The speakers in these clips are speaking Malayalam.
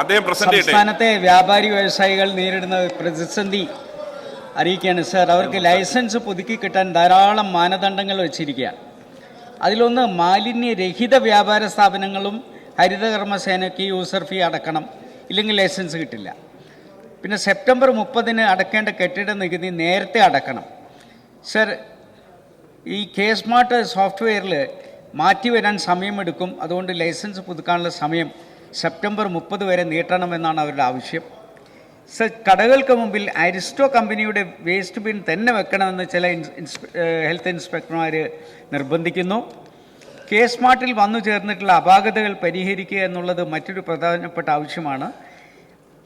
അദ്ദേഹം പ്രസന്റ് സംസ്ഥാനത്തെ വ്യാപാരി വ്യവസായികൾ നേരിടുന്ന പ്രതിസന്ധി അറിയിക്കുകയാണ്. സർ അവർക്ക് ലൈസൻസ് പുതുക്കി കിട്ടാൻ ധാരാളം മാനദണ്ഡങ്ങൾ വെച്ചിരിക്കുകയാണ്. അതിലൊന്ന് മാലിന്യരഹിത വ്യാപാര സ്ഥാപനങ്ങളും ഹരിതകർമ്മസേനയ്ക്ക് യൂസർ ഫീ അടക്കണം. ഇല്ലെങ്കിൽ ലൈസൻസ് കിട്ടില്ല. പിന്നെ സെപ്റ്റംബർ മുപ്പതിന് അടക്കേണ്ട കെട്ടിട നികുതി നേരത്തെ അടക്കണം. സർ ഈ കെ സ്മാർട്ട് സോഫ്റ്റ്വെയറിൽ മാറ്റി വരാൻ സമയമെടുക്കും. അതുകൊണ്ട് ലൈസൻസ് പുതുക്കാനുള്ള സമയം സെപ്റ്റംബർ മുപ്പത് വരെ നീട്ടണമെന്നാണ് അവരുടെ ആവശ്യം. കടകൾക്ക് മുമ്പിൽ അരിസ്റ്റോ കമ്പനിയുടെ വേസ്റ്റ് ബിൻ തന്നെ വെക്കണമെന്ന് ചില ഹെൽത്ത് ഇൻസ്പെക്ടർമാർ നിർബന്ധിക്കുന്നു. കെ സ്മാർട്ടിൽ വന്നു ചേർന്നിട്ടുള്ള അപാകതകൾ പരിഹരിക്കുക എന്നുള്ളത് മറ്റൊരു പ്രധാനപ്പെട്ട ആവശ്യമാണ്.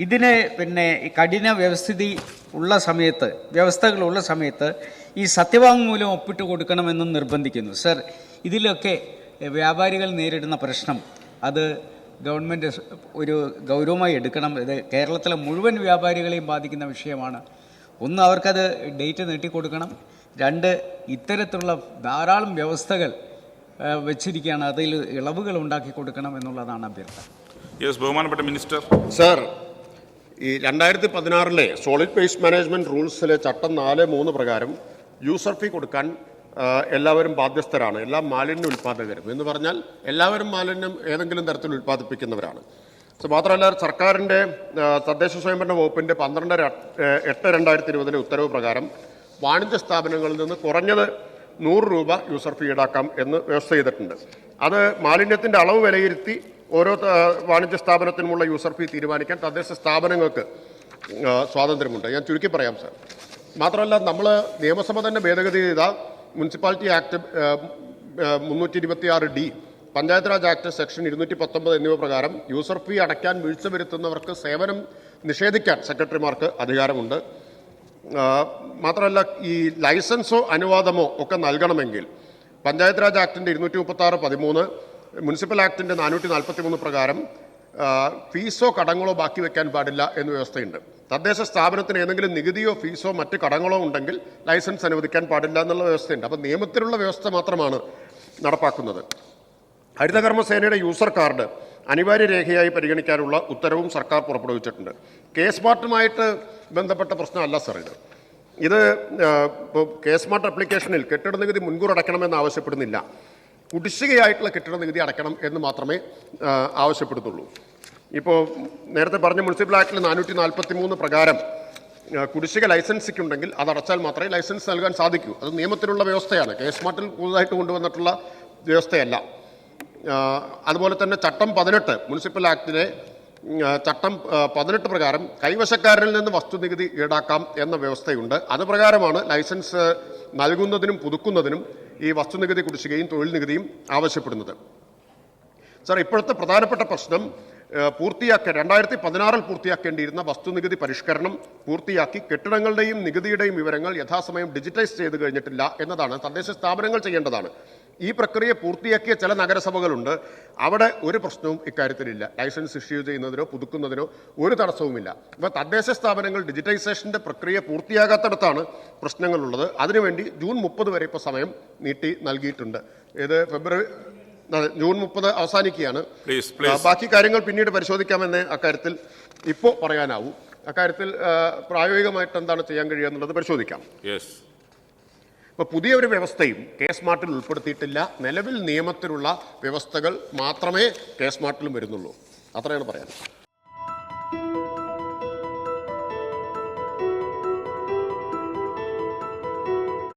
ഇതിന് പിന്നെ കഠിന വ്യവസ്ഥിതി ഉള്ള സമയത്ത് വ്യവസ്ഥകളുള്ള സമയത്ത് ഈ സത്യവാങ്മൂലം ഒപ്പിട്ട് കൊടുക്കണമെന്നും നിർബന്ധിക്കുന്നു. സർ ഇതിലൊക്കെ വ്യാപാരികൾ നേരിടുന്ന പ്രശ്നം അത് ഗവൺമെന്റ് ഒരു ഗൗരവമായി എടുക്കണം. ഇത് കേരളത്തിലെ മുഴുവൻ വ്യാപാരികളെയും ബാധിക്കുന്ന വിഷയമാണ്. ഒന്ന് അവർക്കത് ഡേറ്റ് നീട്ടിക്കൊടുക്കണം. രണ്ട് ഇത്തരത്തിലുള്ള ധാരാളം വ്യവസ്ഥകൾ വെച്ചിരിക്കുകയാണ്. അതിൽ ഇളവുകൾ ഉണ്ടാക്കി കൊടുക്കണം എന്നുള്ളതാണ് അഭ്യർത്ഥന. യെസ് ബഹുമാനപ്പെട്ട മിനിസ്റ്റർ. സാർ ഈ രണ്ടായിരത്തി പതിനാറിലെ സോളിഡ് വേസ്റ്റ് മാനേജ്മെന്റ് റൂൾസിലെ ചട്ടം നാല് മൂന്ന് പ്രകാരം യൂസർ ഫീ കൊടുക്കാൻ എല്ലാവരും ബാധ്യസ്ഥരാണ്. എല്ലാ മാലിന്യ ഉൽപ്പാദകരും. എന്ന് പറഞ്ഞാൽ എല്ലാവരും മാലിന്യം ഏതെങ്കിലും തരത്തിൽ ഉൽപ്പാദിപ്പിക്കുന്നവരാണ്. മാത്രമല്ല സർക്കാരിന്റെ തദ്ദേശ സ്വയംഭരണ വകുപ്പിന്റെ പന്ത്രണ്ട് എട്ട് രണ്ടായിരത്തി ഇരുപതിലെ ഉത്തരവ് പ്രകാരം വാണിജ്യ സ്ഥാപനങ്ങളിൽ നിന്ന് കുറഞ്ഞത് നൂറ് രൂപ യൂസർ ഫീ ഈടാക്കാം എന്ന് വ്യവസ്ഥ ചെയ്തിട്ടുണ്ട്. അത് മാലിന്യത്തിന്റെ അളവ് വിലയിരുത്തി ഓരോ വാണിജ്യ സ്ഥാപനത്തിനുമുള്ള യൂസർ ഫീ തീരുമാനിക്കാൻ തദ്ദേശ സ്ഥാപനങ്ങൾക്ക് സ്വാതന്ത്ര്യമുണ്ട്. ഞാൻ ചുരുക്കി പറയാം സാർ മാത്രമല്ല നമ്മൾ നിയമസഭ തന്നെ ഭേദഗതി ചെയ്ത മുനിസിപ്പാലിറ്റി ആക്ട് മുന്നൂറ്റി ഇരുപത്തി ആറ് D Panchayat Raj act section ഇരുന്നൂറ്റി പത്തൊമ്പത് എന്നിവ പ്രകാരം യൂസർ ഫീ അടയ്ക്കാൻ വീഴ്ച വരുത്തുന്നവർക്ക് സേവനം നിഷേധിക്കാൻ സെക്രട്ടറിമാർക്ക് അധികാരമുണ്ട്. മാത്രമല്ല ഈ ലൈസൻസോ അനുവാദമോ ഒക്കെ നൽകണമെങ്കിൽ പഞ്ചായത്ത് രാജ് ആക്ടിന്റെ ഇരുന്നൂറ്റി മുപ്പത്തി ആറ് പതിമൂന്ന് മുനിസിപ്പൽ ആക്ടിന്റെ നാനൂറ്റി നാൽപ്പത്തി മൂന്ന് പ്രകാരം ഫീസോ കടങ്ങളോ ബാക്കി വെക്കാൻ പാടില്ല എന്ന് വ്യവസ്ഥയുണ്ട്. തദ്ദേശ സ്ഥാപനത്തിന് ഏതെങ്കിലും നികുതിയോ ഫീസോ മറ്റ് കടങ്ങളോ ഉണ്ടെങ്കിൽ ലൈസൻസ് അനുവദിക്കാൻ പാടില്ല എന്നുള്ള വ്യവസ്ഥയുണ്ട്. അപ്പോൾ നിയമത്തിലുള്ള വ്യവസ്ഥ മാത്രമാണ് നടപ്പാക്കുന്നത്. ഹരിതകർമ്മസേനയുടെ യൂസർ കാർഡ് അനിവാര്യ രേഖയായി പരിഗണിക്കാനുള്ള ഉത്തരവും സർക്കാർ പുറപ്പെടുവിച്ചിട്ടുണ്ട്. കെ സ്മാർട്ടുമായിട്ട് ബന്ധപ്പെട്ട പ്രശ്നമല്ല സർ ഇത്. ഇത് ഇപ്പോൾ കെ സ്മാർട്ട് ആപ്ലിക്കേഷനിൽ കെട്ടിട നികുതി മുൻകൂർ അടയ്ക്കണമെന്ന് ആവശ്യപ്പെടുന്നില്ല. കുടിശ്ശികയായിട്ടുള്ള കെട്ടിട നികുതി അടയ്ക്കണം എന്ന് മാത്രമേ ആ, ആവശ്യപ്പെടുന്നുള്ളൂ ഇപ്പോൾ നേരത്തെ പറഞ്ഞ മുനിസിപ്പൽ ആക്ടിൽ നാനൂറ്റി നാൽപ്പത്തി മൂന്ന് പ്രകാരം കുടിശ്ശിക ലൈസൻസിക്കുണ്ടെങ്കിൽ അത് അടച്ചാൽ മാത്രമേ ലൈസൻസ് നൽകാൻ സാധിക്കൂ. അത് നിയമത്തിലുള്ള വ്യവസ്ഥയാണ്. കെ സ്മാർട്ടിൽ പുതുതായിട്ട് കൊണ്ടുവന്നിട്ടുള്ള വ്യവസ്ഥയല്ല. അതുപോലെ തന്നെ ചട്ടം പതിനെട്ട് മുനിസിപ്പൽ ആക്ടിലെ ചട്ടം പതിനെട്ട് പ്രകാരം കൈവശക്കാരനിൽ നിന്ന് വസ്തുനികുതി ഈടാക്കാം എന്ന വ്യവസ്ഥയുണ്ട്. അത് പ്രകാരമാണ് ലൈസൻസ് നൽകുന്നതിനും പുതുക്കുന്നതിനും ഈ വസ്തുനികുതി കുടിശ്ശികയും തൊഴിൽ നികുതിയും ആവശ്യപ്പെടുന്നത്. സാർ ഇപ്പോഴത്തെ പ്രധാനപ്പെട്ട പ്രശ്നം പൂർത്തിയാക്കാൻ രണ്ടായിരത്തി പതിനാറിൽ പൂർത്തിയാക്കേണ്ടിയിരുന്ന വസ്തുനികുതി പരിഷ്കരണം പൂർത്തിയാക്കി കെട്ടിടങ്ങളുടെയും നികുതിയുടെയും വിവരങ്ങൾ യഥാസമയം ഡിജിറ്റൈസ് ചെയ്ത് കഴിഞ്ഞിട്ടില്ല എന്നതാണ് തദ്ദേശ സ്ഥാപനങ്ങൾ ചെയ്യേണ്ടതാണ്. ഈ പ്രക്രിയ പൂർത്തിയാക്കിയ ചില നഗരസഭകളുണ്ട്. അവിടെ ഒരു പ്രശ്നവും ഇക്കാര്യത്തിലില്ല. ലൈസൻസ് ഇഷ്യൂ ചെയ്യുന്നതിനോ പുതുക്കുന്നതിനോ ഒരു തടസ്സവുമില്ല. അപ്പോൾ തദ്ദേശ സ്ഥാപനങ്ങൾ ഡിജിറ്റൈസേഷന്റെ പ്രക്രിയ പൂർത്തിയാകാത്തടത്താണ് പ്രശ്നങ്ങളുള്ളത്. അതിനുവേണ്ടി ജൂൺ മുപ്പത് വരെ ഇപ്പോൾ സമയം നീട്ടി നൽകിയിട്ടുണ്ട്. ഇത് ഫെബ്രുവരി ജൂൺ മുപ്പത് അവസാനിക്കുകയാണ്. ബാക്കി കാര്യങ്ങൾ പിന്നീട് പരിശോധിക്കാമെന്ന് അക്കാര്യത്തിൽ ഇപ്പോൾ പറയാനാവൂ. അക്കാര്യത്തിൽ പ്രായോഗികമായിട്ട് എന്താണ് ചെയ്യാൻ കഴിയുക എന്നുള്ളത് പരിശോധിക്കാം. ഇപ്പോൾ പുതിയ ഒരു വ്യവസ്ഥയും കെ സ്മാർട്ടിൽ ഉൾപ്പെടുത്തിയിട്ടില്ല. നിലവിൽ നിയമത്തിലുള്ള വ്യവസ്ഥകൾ മാത്രമേ കെ സ്മാർട്ടിലും വരുന്നുള്ളൂ. അത്രയാണ് പറയാൻ